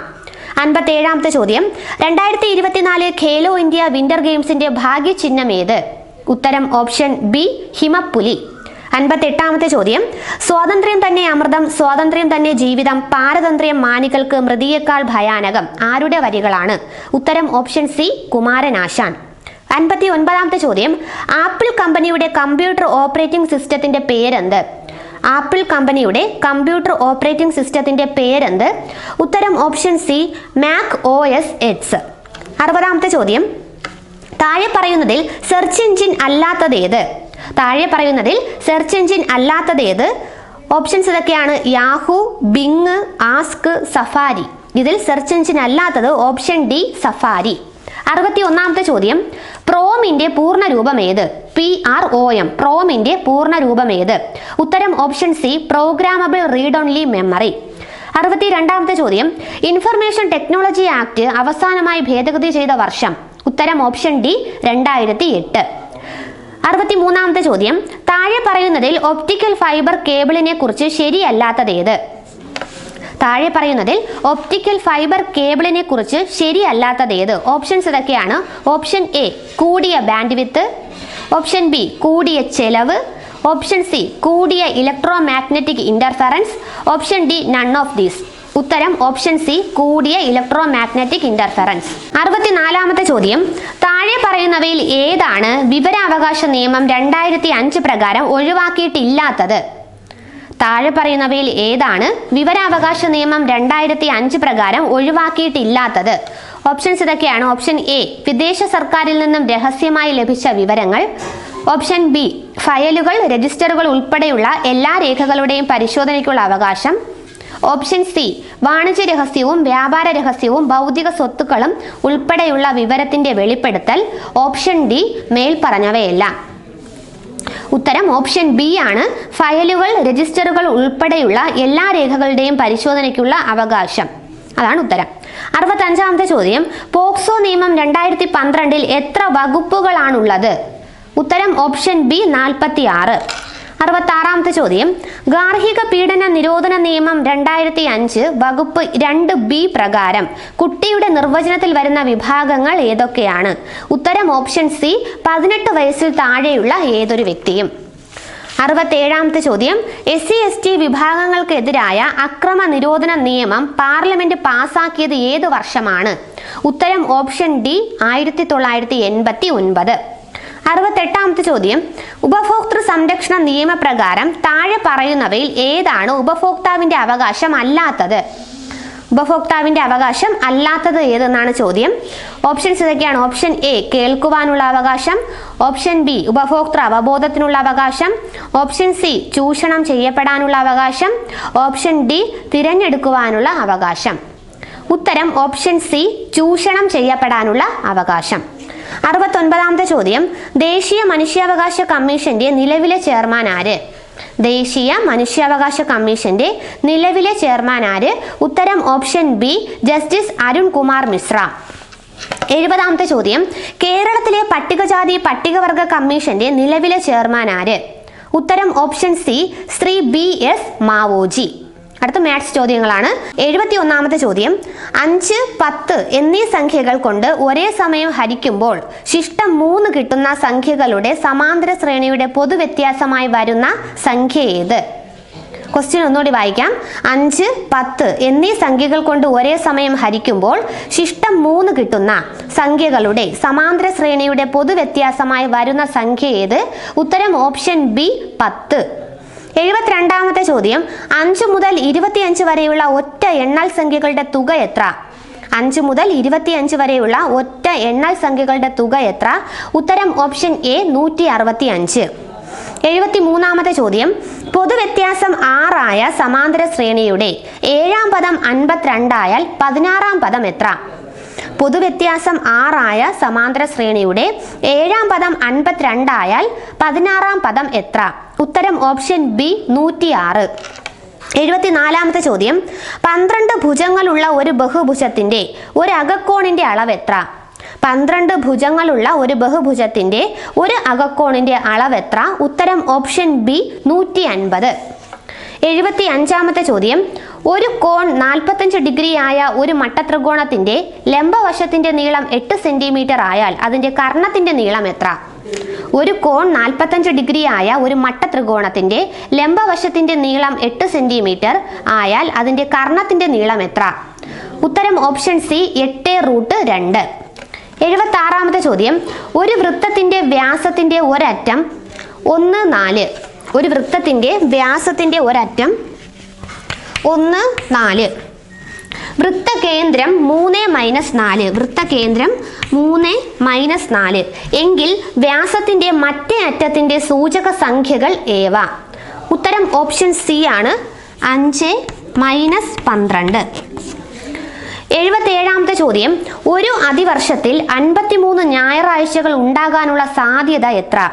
S1: അൻപത്തി ഏഴാമത്തെ ചോദ്യം രണ്ടായിരത്തി ഇരുപത്തിനാല് ഖേലോ ഇന്ത്യ വിന്റർ ഗെയിംസിന്റെ ഭാഗ്യചിഹ്നം ഏത്? ഉത്തരം ഓപ്ഷൻ ബി ഹിമപ്പുലി. അൻപത്തെട്ടാമത്തെ ചോദ്യം. സ്വാതന്ത്ര്യം തന്നെ അമൃതം സ്വാതന്ത്ര്യം തന്നെ ജീവിതം പാരതന്ത്ര്യം മാനികൾക്ക് മൃതിയേക്കാൾ ഭയാനകം. ആരുടെ വരികളാണ്? ഉത്തരം ഓപ്ഷൻ സി കുമാരനാശാൻ. അൻപത്തി ഒൻപതാമത്തെ ചോദ്യം. ആപ്പിൾ കമ്പനിയുടെ കമ്പ്യൂട്ടർ ഓപ്പറേറ്റിംഗ് സിസ്റ്റത്തിന്റെ പേരെന്ത്? ആപ്പിൾ കമ്പനിയുടെ കമ്പ്യൂട്ടർ ഓപ്പറേറ്റിംഗ് സിസ്റ്റത്തിന്റെ പേരെന്ത്? ഉത്തരം option C Mac O S etc അറുപതാമത്തെ ചോദ്യം. താഴെ പറയുന്നതിൽ സെർച്ച് എഞ്ചിൻ അല്ലാത്തതേത്? താഴെ പറയുന്നതിൽ സെർച്ച് എഞ്ചിൻ അല്ലാത്തതേത്? ഓപ്ഷൻസ് ഇതൊക്കെയാണ്. യാഹു ബിങ് ആസ്ക് സഫാരി ഇതിൽ സെർച്ച് എഞ്ചിൻ അല്ലാത്തത് ഓപ്ഷൻ ഡി സഫാരി അറുപത്തി ഒന്നാമത്തെ ചോദ്യം. പ്രോമിന്റെ പൂർണ രൂപം ഏത് പി ആർ ഒ എം പ്രോമിന്റെ പൂർണ രൂപം ഏത് ഉത്തരം option C programmable read only memory അറുപത്തി രണ്ടാമത്തെ ചോദ്യം. ഇൻഫർമേഷൻ ടെക്നോളജി ആക്ട് അവസാനമായി ഭേദഗതി ചെയ്ത വർഷം. ഉത്തരം ഓപ്ഷൻ ഡി രണ്ടായിരത്തി എട്ട് അറുപത്തി മൂന്നാമത്തെ ചോദ്യം താഴെ പറയുന്നതിൽ ഒപ്റ്റിക്കൽ ഫൈബർ കേബിളിനെ കുറിച്ച് ശരിയല്ലാത്തതേത് താഴെ പറയുന്നതിൽ ഒപ്റ്റിക്കൽ ഫൈബർ കേബിളിനെ കുറിച്ച് ശരിയല്ലാത്തതേത് ഓപ്ഷൻസ് ഇതൊക്കെയാണ്. ഓപ്ഷൻ എ കൂടിയ ബാൻഡ് വിത്ത് ഓപ്ഷൻ ബി കൂടിയ ചെലവ്. ഓപ്ഷൻ സി കൂടിയ electromagnetic interference. Option D none of these. ഉത്തരം ഓപ്ഷൻ സി കൂടിയ ഇലക്ട്രോ മാഗ്നറ്റിക് ഇന്റർഫറൻസ്. അറുപത്തിനാലാമത്തെ ചോദ്യം. താഴെ പറയുന്നവയിൽ ഏതാണ് വിവരാവകാശ നിയമം രണ്ടായിരത്തി അഞ്ച് പ്രകാരം ഒഴിവാക്കിയിട്ടില്ലാത്തത്? താഴെ പറയുന്നവയിൽ ഏതാണ് വിവരാവകാശ നിയമം രണ്ടായിരത്തി അഞ്ച് പ്രകാരം ഒഴിവാക്കിയിട്ടില്ലാത്തത്? ഓപ്ഷൻസ് ഇതൊക്കെയാണ്. ഓപ്ഷൻ എ വിദേശ സർക്കാരിൽ നിന്നും രഹസ്യമായി ലഭിച്ച വിവരങ്ങൾ. ഓപ്ഷൻ ബി ഫയലുകൾ രജിസ്റ്ററുകൾ ഉൾപ്പെടെയുള്ള എല്ലാ രേഖകളുടെയും പരിശോധനയ്ക്കുള്ള അവകാശം. ഓപ്ഷൻ സി വാണിജ്യ രഹസ്യവും വ്യാപാര രഹസ്യവും ഭൗതിക സ്വത്തുക്കളും ഉൾപ്പെടെയുള്ള വിവരത്തിന്റെ വെളിപ്പെടുത്തൽ. ഓപ്ഷൻ ഡി മേൽപ്പറഞ്ഞവയെല്ലാം. ഉത്തരം ഓപ്ഷൻ ബി ആണ്. ഫയലുകൾ രജിസ്റ്ററുകൾ ഉൾപ്പെടെയുള്ള എല്ലാ രേഖകളുടെയും പരിശോധനയ്ക്കുള്ള അവകാശം. അതാണ് ഉത്തരം. അറുപത്തഞ്ചാമത്തെ ചോദ്യം. പോക്സോ നിയമം രണ്ടായിരത്തി പന്ത്രണ്ടിൽ എത്ര വകുപ്പുകളാണുള്ളത്? ഉത്തരം ഓപ്ഷൻ ബി നാൽപ്പത്തി ആറ് അറുപത്തി ആറാമത്തെ ചോദ്യം. ഗാർഹിക പീഡന നിരോധന നിയമം രണ്ടായിരത്തി അഞ്ച് വകുപ്പ് രണ്ട് ബി പ്രകാരം കുട്ടിയുടെ നിർവചനത്തിൽ വരുന്ന വിഭാഗങ്ങൾ ഏതൊക്കെയാണ്? ഉത്തരം ഓപ്ഷൻ സി പതിനെട്ട് വയസ്സിൽ താഴെയുള്ള ഏതൊരു വ്യക്തിയും. അറുപത്തേഴാമത്തെ ചോദ്യം. എസ് സി എസ് ടി വിഭാഗങ്ങൾക്കെതിരായ അക്രമ നിരോധന നിയമം പാർലമെന്റ് പാസാക്കിയത് ഏത് വർഷമാണ്? ഉത്തരം ഓപ്ഷൻ ഡി ആയിരത്തി തൊള്ളായിരത്തി എൺപത്തി ഒൻപത് അറുപത്തെട്ടാമത്തെ ചോദ്യം. ഉപഭോക്തൃ സംരക്ഷണ നിയമപ്രകാരം താഴെ പറയുന്നവയിൽ ഏതാണ് ഉപഭോക്താവിന്റെ അവകാശം അല്ലാത്തത്? ഉപഭോക്താവിന്റെ അവകാശം അല്ലാത്തത് ഏതെന്നാണ് ചോദ്യം. ഓപ്ഷൻസ് ഇതൊക്കെയാണ്. ഓപ്ഷൻ എ കേൾക്കുവാനുള്ള അവകാശം. ഓപ്ഷൻ ബി ഉപഭോക്തൃ അവബോധത്തിനുള്ള അവകാശം. ഓപ്ഷൻ സി ചൂഷണം ചെയ്യപ്പെടാനുള്ള അവകാശം. ഓപ്ഷൻ ഡി തിരഞ്ഞെടുക്കുവാനുള്ള അവകാശം. ഉത്തരം ഓപ്ഷൻ സി ചൂഷണം ചെയ്യപ്പെടാനുള്ള അവകാശം. അറുപത്തൊൻപതാമത്തെ ചോദ്യം. ദേശീയ മനുഷ്യാവകാശ കമ്മീഷന്റെ നിലവിലെ ചെയർമാൻ ആര്? ദേശീയ മനുഷ്യാവകാശ കമ്മീഷന്റെ നിലവിലെ ചെയർമാൻ ആര്? ഉത്തരം option B justice Arun Kumar Mishra. എഴുപതാമത്തെ ചോദ്യം. കേരളത്തിലെ പട്ടികജാതി പട്ടികവർഗ കമ്മീഷന്റെ നിലവിലെ ചെയർമാൻ ആര്? ഉത്തരം option C Shri B S Mavoji. അടുത്ത മാത്സ് ചോദ്യങ്ങളാണ്. എഴുപത്തി ഒന്നാമത്തെ ചോദ്യം. അഞ്ച് പത്ത് എന്നീ സംഖ്യകൾ കൊണ്ട് ഒരേ സമയം ഹരിക്കുമ്പോൾ ശിഷ്ടം മൂന്ന് കിട്ടുന്ന സംഖ്യകളുടെ സമാന്തര ശ്രേണിയുടെ പൊതുവ്യത്യാസമായി വരുന്ന സംഖ്യ ഏത്? ക്വസ്റ്റ്യൻ ഒന്നുകൂടി വായിക്കാം. അഞ്ച് പത്ത് എന്നീ സംഖ്യകൾ കൊണ്ട് ഒരേ സമയം ഹരിക്കുമ്പോൾ ശിഷ്ടം മൂന്ന് കിട്ടുന്ന സംഖ്യകളുടെ സമാന്തര ശ്രേണിയുടെ പൊതുവ്യത്യാസമായി വരുന്ന സംഖ്യ ഏത്? ഉത്തരം ഓപ്ഷൻ ബി പത്ത്. എഴുപത്തിരണ്ടാമത്തെ ചോദ്യം. അഞ്ച് മുതൽ ഇരുപത്തിയഞ്ച് വരെയുള്ള ഒറ്റ എണ്ണൽ സംഖ്യകളുടെ തുക എത്ര? അഞ്ച് മുതൽ ഇരുപത്തിയഞ്ച് വരെയുള്ള ഒറ്റ എണ്ണൽ സംഖ്യകളുടെ തുക എത്ര? ഉത്തരം ഓപ്ഷൻ എ നൂറ്റി അറുപത്തി അഞ്ച് എഴുപത്തി മൂന്നാമത്തെ ചോദ്യം. പൊതുവ്യത്യാസം ആറായ സമാന്തര ശ്രേണിയുടെ ഏഴാം പദം അൻപത്തിരണ്ടായാൽ പതിനാറാം പദം എത്ര? പൊതുവ്യത്യാസം ആറായ സമാന്തര ശ്രേണിയുടെ ഏഴാം പദം അൻപത്തിരണ്ടായാൽ പതിനാറാം പദം എത്ര? ഉത്തരം ഓപ്ഷൻ ബി നൂറ്റിയാറ്. എഴുപത്തിനാലാമത്തെ ചോദ്യം. പന്ത്രണ്ട് ഭുജങ്ങളുള്ള ഒരു ബഹുഭുജത്തിന്റെ ഒരു അകക്കോണിന്റെ അളവ് എത്ര? പന്ത്രണ്ട് ഭുജങ്ങളുള്ള ഒരു ബഹുഭുജത്തിന്റെ ഒരു അകക്കോണിന്റെ അളവ് എത്ര? ഉത്തരം ഓപ്ഷൻ ബി നൂറ്റി അൻപത് എഴുപത്തി അഞ്ചാമത്തെ ചോദ്യം. ഒരു കോൺ നാൽപ്പത്തഞ്ച് ഡിഗ്രി ആയ ഒരു മട്ടത്രികോണത്തിന്റെ ലംബവശത്തിന്റെ നീളം എട്ട് സെന്റിമീറ്റർ ആയാൽ അതിന്റെ കർണത്തിന്റെ നീളം എത്ര? ഒരു കോൺ നാൽപ്പത്തഞ്ച് ഡിഗ്രി ആയ ഒരു മട്ടത്രികോണത്തിന്റെ ലംബവശത്തിന്റെ നീളം എട്ട് സെന്റിമീറ്റർ ആയാൽ അതിന്റെ കർണത്തിന്റെ നീളം എത്ര? ഉത്തരം ഓപ്ഷൻ സി എട്ട് റൂട്ട് രണ്ട്. എഴുപത്തി ആറാമത്തെ ചോദ്യം. ഒരു വൃത്തത്തിന്റെ വ്യാസത്തിന്റെ ഒരറ്റം ഒന്ന് നാല്. ഒരു വൃത്തത്തിന്റെ വ്യാസത്തിന്റെ ഒരറ്റം ഒന്ന് നാല്. വൃത്തകേന്ദ്രം മൂന്ന് മൈനസ് നാല്. വൃത്തകേന്ദ്രം മൂന്ന് മൈനസ് നാല്. എങ്കിൽ വ്യാസത്തിന്റെ മറ്റേ അറ്റത്തിന്റെ സൂചക സംഖ്യകൾ ഏവ? ഉത്തരം ഓപ്ഷൻ സി ആണ്. അഞ്ച് മൈനസ് പന്ത്രണ്ട്. എഴുപത്തേഴാമത്തെ ചോദ്യം. ഒരു അതിവർഷത്തിൽ അൻപത്തിമൂന്ന് ഞായറാഴ്ചകൾ ഉണ്ടാകാനുള്ള സാധ്യത എത്ര?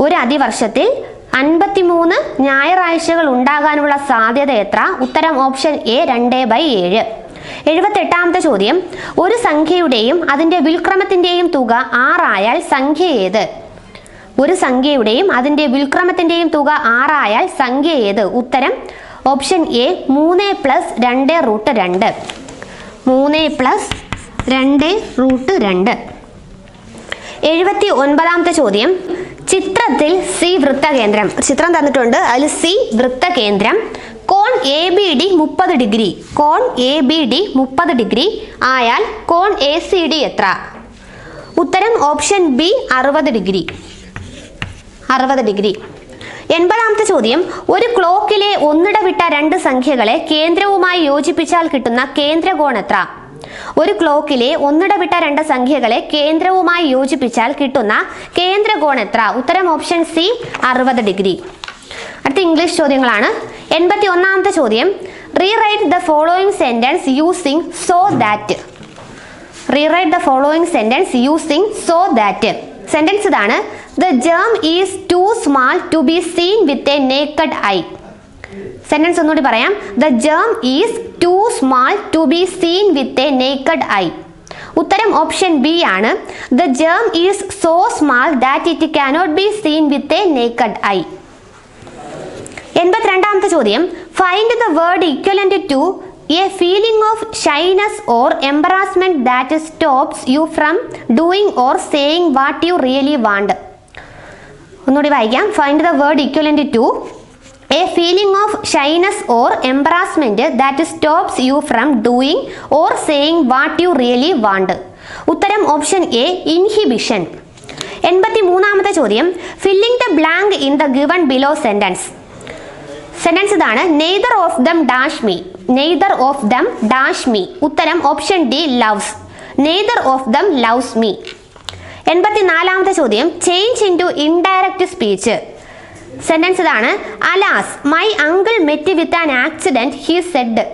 S1: ഒരു അതിവർഷത്തിൽ അൻപത്തിമൂന്ന് ഞായറാഴ്ചകൾ ഉണ്ടാകാനുള്ള സാധ്യത എത്ര? ഉത്തരം ഓപ്ഷൻ എ രണ്ട് ബൈ ഏഴ്. എഴുപത്തെട്ടാമത്തെ ചോദ്യം. ഒരു സംഖ്യയുടെയും അതിന്റെ വിൽക്രമത്തിന്റെയും തുക ആറായാൽ സംഖ്യ ഏത്? ഒരു സംഖ്യയുടെയും അതിന്റെ വിൽക്രമത്തിന്റെയും തുക ആറായാൽ സംഖ്യ ഏത്? ഉത്തരം ഓപ്ഷൻ എ മൂന്ന് പ്ലസ് രണ്ട് റൂട്ട് രണ്ട്. മൂന്ന് പ്ലസ് രണ്ട് റൂട്ട് രണ്ട്. എഴുപത്തി ഒൻപതാമത്തെ ചോദ്യം. ചിത്രത്തിൽ സി വൃത്തകേന്ദ്രം. ചിത്രം തന്നിട്ടുണ്ട്. അതിൽ സി വൃത്തകേന്ദ്രം. കോൺ എ ബി ഡി മുപ്പത് ഡിഗ്രി. കോൺ എ ബി ഡി മുപ്പത് ഡിഗ്രി. ആയാൽ കോൺ എ സി ഡി എത്ര? ഉത്തരം ഓപ്ഷൻ ബി അറുപത് ഡിഗ്രി. അറുപത് ഡിഗ്രി. എൺപതാമത്തെ ചോദ്യം. ഒരു ക്ലോക്കിലെ ഒന്നിടവിട്ട രണ്ട് സംഖ്യകളെ കേന്ദ്രവുമായി യോജിപ്പിച്ചാൽ കിട്ടുന്ന കേന്ദ്രകോൺ എത്ര? ഒരു ക്ലോക്കിലെ ഒന്നിടവിട്ട രണ്ട് സംഖ്യകളെ കേന്ദ്രവുമായി യോജിപ്പിച്ചാൽ കിട്ടുന്ന കേന്ദ്രകോൺ എത്ര? ഉത്തരം ഓപ്ഷൻ സി അറുപത് ഡിഗ്രി. അടുത്ത ഇംഗ്ലീഷ് ചോദ്യങ്ങളാണ്. എൺപത്തി ഒന്നാമത്തെ ചോദ്യം. Rewrite the following sentence using so that rewrite the following sentence using so that sentence ഇതാണ്. The germ is too small to be seen with a naked eye sentence ഒന്നുകൂടി പറയാം. The germ is too small to be seen with a naked eye ഉത്തരം option B ആണ്. The germ is so small that it cannot be seen with a naked eye എൺപത്തിരണ്ടാമത്തെ ചോദ്യം. Find the word equivalent to a feeling of shyness or embarrassment that stops you from doing or saying what you really want ഒന്നുകൂടി വായിക്കാം. Find the word equivalent to a feeling of shyness or embarrassment that stops you from doing or saying what you really want ഉത്തരം option A inhibition എൺപത്തി മൂന്നാമത്തെ ചോദ്യം filling the blank in the given below sentence sentence ഇതാണ്. Neither of them dash me neither of them dash me ഉത്തരം option D loves neither of them loves me എൺപത്തിനാലാമത്തെ ചോദ്യം. Change into indirect speech sentence ഇതാണ്. Alas my uncle met with an accident he said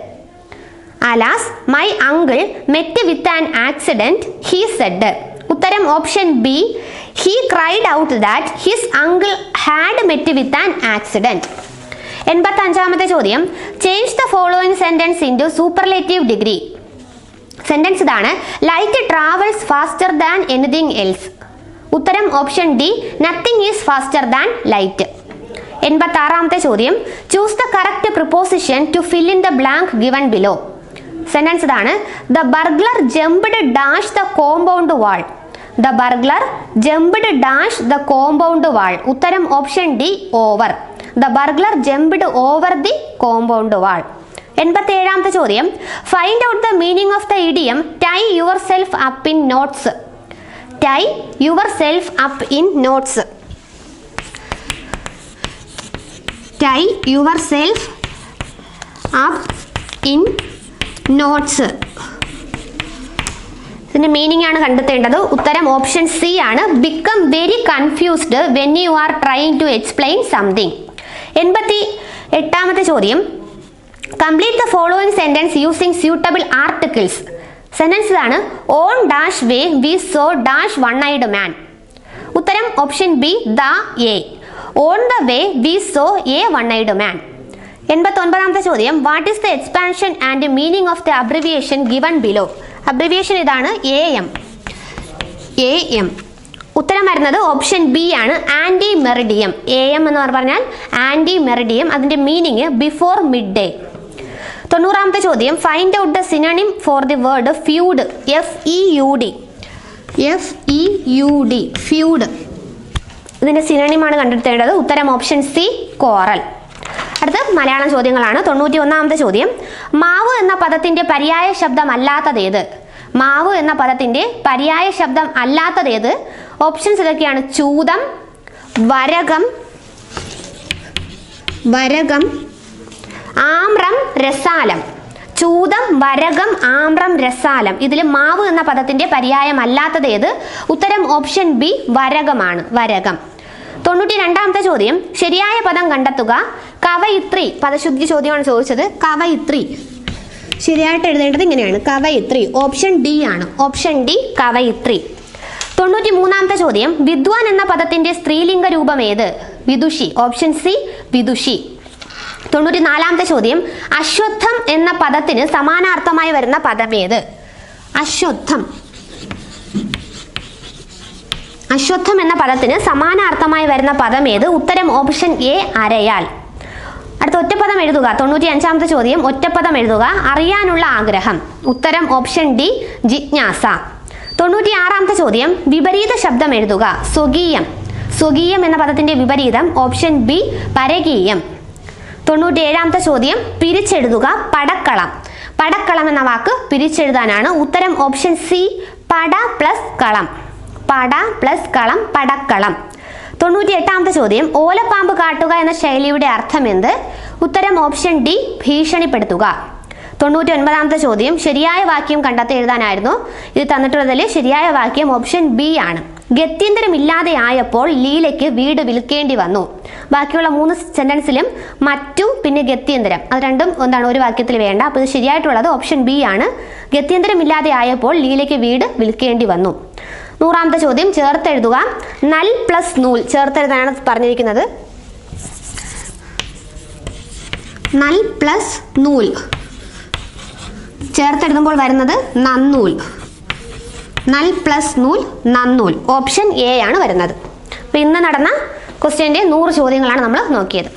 S1: alas my uncle met with an accident he said ഉത്തരം option B he cried out that his uncle had met with an accident എൺപത്തി അഞ്ചാമത്തെ ചോദ്യം. Change the following sentence into superlative degree sentence ഇതാണ്. Light travels faster than anything else ഉത്തരം option D nothing is faster than light എൺപത്തി ആറാമത്തെ ചോദ്യം. Choose the correct preposition to fill in the blank given below sentence ഇതാണ്. The burglar jumped dash the compound wall the burglar jumped dash the compound wall ഉത്തരം option D over the burglar jumped over the compound wall എൺപത്തി ഏഴാമത്തെ ചോദ്യം. Find out the meaning of the idiom tie your self up in knots tie yourself up in knots tie yourself up in knots ഇതിന്റെ meaning ആണ് കണ്ടെത്തേണ്ടത്. ഉത്തരം option C ആണ്. Become very confused when you are trying to explain something എൺപത്തി എട്ടാമത്തെ ചോദ്യം. Complete the following sentence using suitable articles sentence ആണ് on dash way we saw dash one eyed man ഉത്തരം option B the a on the way we saw a one eyed man എൺപത്തി ഒൻപതാമത്തെ ചോദ്യം. What is the expansion and meaning of the abbreviation given below abbreviation ഇതാണ് A M A M ഉത്തരം വരുന്നത് option B ആണ്. Ante meridiem A M എന്ന് പറഞ്ഞാൽ ante meridiem അതിന്റെ മീനിങ് ബിഫോർ മിഡ് ഡേ തൊണ്ണൂറാമത്തെ ചോദ്യം. Find out the synonym for the word feud F E U D F E U D feud ഇതിന്റെ സിനണിമാണ് കണ്ടെടുത്തേണ്ടത് ഉത്തരം ഓപ്ഷൻ സി കോറൽ. അടുത്ത മലയാളം ചോദ്യങ്ങളാണ്. തൊണ്ണൂറ്റി ഒന്നാമത്തെ ചോദ്യം. മാവ് എന്ന പദത്തിന്റെ പര്യായ ശബ്ദം ഏത്? മാവ് എന്ന പദത്തിന്റെ പര്യായ ശബ്ദം അല്ലാത്തതേത് ഓപ്ഷൻസ് ഇതൊക്കെയാണ്. ചൂതം വരകം വരകം ആമ്രം രസാലം. ചൂതം വരകം ആമ്രം രസാലം. ഇതിൽ മാവ് എന്ന പദത്തിന്റെ പര്യായം അല്ലാത്തത് ഏത്? ഉത്തരം ഓപ്ഷൻ ബി വരകമാണ്. വരകം. തൊണ്ണൂറ്റി രണ്ടാമത്തെ ചോദ്യം. ശരിയായ പദം കണ്ടെത്തുക. കവയിത്രി. പദശുദ്ധി ചോദ്യമാണ് ചോദിച്ചത്. കവയിത്രി. ശരിയായിട്ട് എഴുതേണ്ടത് ഇങ്ങനെയാണ്. കവയിത്രി. ഓപ്ഷൻ ഡി ആണ്. ഓപ്ഷൻ ഡി കവയിത്രി. തൊണ്ണൂറ്റി മൂന്നാമത്തെ ചോദ്യം. വിദ്വാൻ എന്ന പദത്തിന്റെ സ്ത്രീലിംഗ രൂപം ഏത്? വിദുഷി. ഓപ്ഷൻ സി വിദുഷി. തൊണ്ണൂറ്റി നാലാമത്തെ ചോദ്യം. അശ്വത്ഥം എന്ന പദത്തിന് സമാനാർത്ഥമായി വരുന്ന പദം ഏത്? അശ്വത്ഥം. അശ്വത്ഥം എന്ന പദത്തിന് സമാനാർത്ഥമായി വരുന്ന പദം ഏത്? ഉത്തരം ഓപ്ഷൻ എ അരയാൽ. അടുത്ത ഒറ്റപ്പദം എഴുതുക. തൊണ്ണൂറ്റി അഞ്ചാമത്തെ ചോദ്യം. ഒറ്റപ്പദം എഴുതുക. അറിയാനുള്ള ആഗ്രഹം. ഉത്തരം ഓപ്ഷൻ ഡി ജിജ്ഞാസ. തൊണ്ണൂറ്റി ആറാമത്തെ ചോദ്യം. വിപരീത ശബ്ദം എഴുതുക. സ്വകീയം. സ്വകീയം എന്ന പദത്തിന്റെ വിപരീതം ഓപ്ഷൻ ബി പരകീയം. തൊണ്ണൂറ്റി ഏഴാമത്തെ ചോദ്യം. പിരിച്ചെഴുതുക പടക്കളം. പടക്കളം എന്ന വാക്ക് പിരിച്ചെഴുതാനാണ്. ഉത്തരം ഓപ്ഷൻ സി പട പ്ലസ് കളം. പട പ്ലസ് കളം പടക്കളം. തൊണ്ണൂറ്റി എട്ടാമത്തെ ചോദ്യം. ഓലപ്പാമ്പ് കാട്ടുക എന്ന ശൈലിയുടെ അർത്ഥം എന്ത് ഉത്തരം ഓപ്ഷൻ ഡി ഭീഷണിപ്പെടുത്തുക. തൊണ്ണൂറ്റി ഒൻപതാമത്തെ ചോദ്യം. ശരിയായ വാക്യം കണ്ടെത്തി എഴുതാനായിരുന്നു. ഇത് തന്നിട്ടുള്ളതിൽ ശരിയായ വാക്യം ഓപ്ഷൻ ബി ആണ്. ഗത്യന്തരമില്ലാതെ ആയപ്പോൾ ലീലയ്ക്ക് വീട് വിൽക്കേണ്ടി വന്നു. ബാക്കിയുള്ള മൂന്ന് സെന്റൻസിലും മറ്റു പിന്നെ ഗത്യന്തരം. അത് രണ്ടും എന്താണ്? ഒരു വാക്യത്തിൽ വേണ്ട. അപ്പോൾ ഇത് ശരിയായിട്ടുള്ളത് ഓപ്ഷൻ ബി ആണ്. ഗത്യന്തരമില്ലാതെ ആയപ്പോൾ ലീലയ്ക്ക് വീട് വിൽക്കേണ്ടി വന്നു. നൂറാമത്തെ ചോദ്യം ചേർത്തെഴുതുക. നൽ പ്ലസ് നൂൽ ചേർത്തെഴുതാനാണ് പറഞ്ഞിരിക്കുന്നത്. നൽ പ്ലസ് നൂൽ. ചേർത്തെഴുതുമ്പോൾ വരുന്നത് നന്നൂൽ. നൽ പ്ലസ് നൂൽ നന്നൂൽ. ഓപ്ഷൻ എ ആണ് വരുന്നത്. അപ്പം ഇന്ന് നടന്ന ക്വസ്റ്റ്യന്റെ നൂറ് ചോദ്യങ്ങളാണ് നമ്മൾ നോക്കിയത്.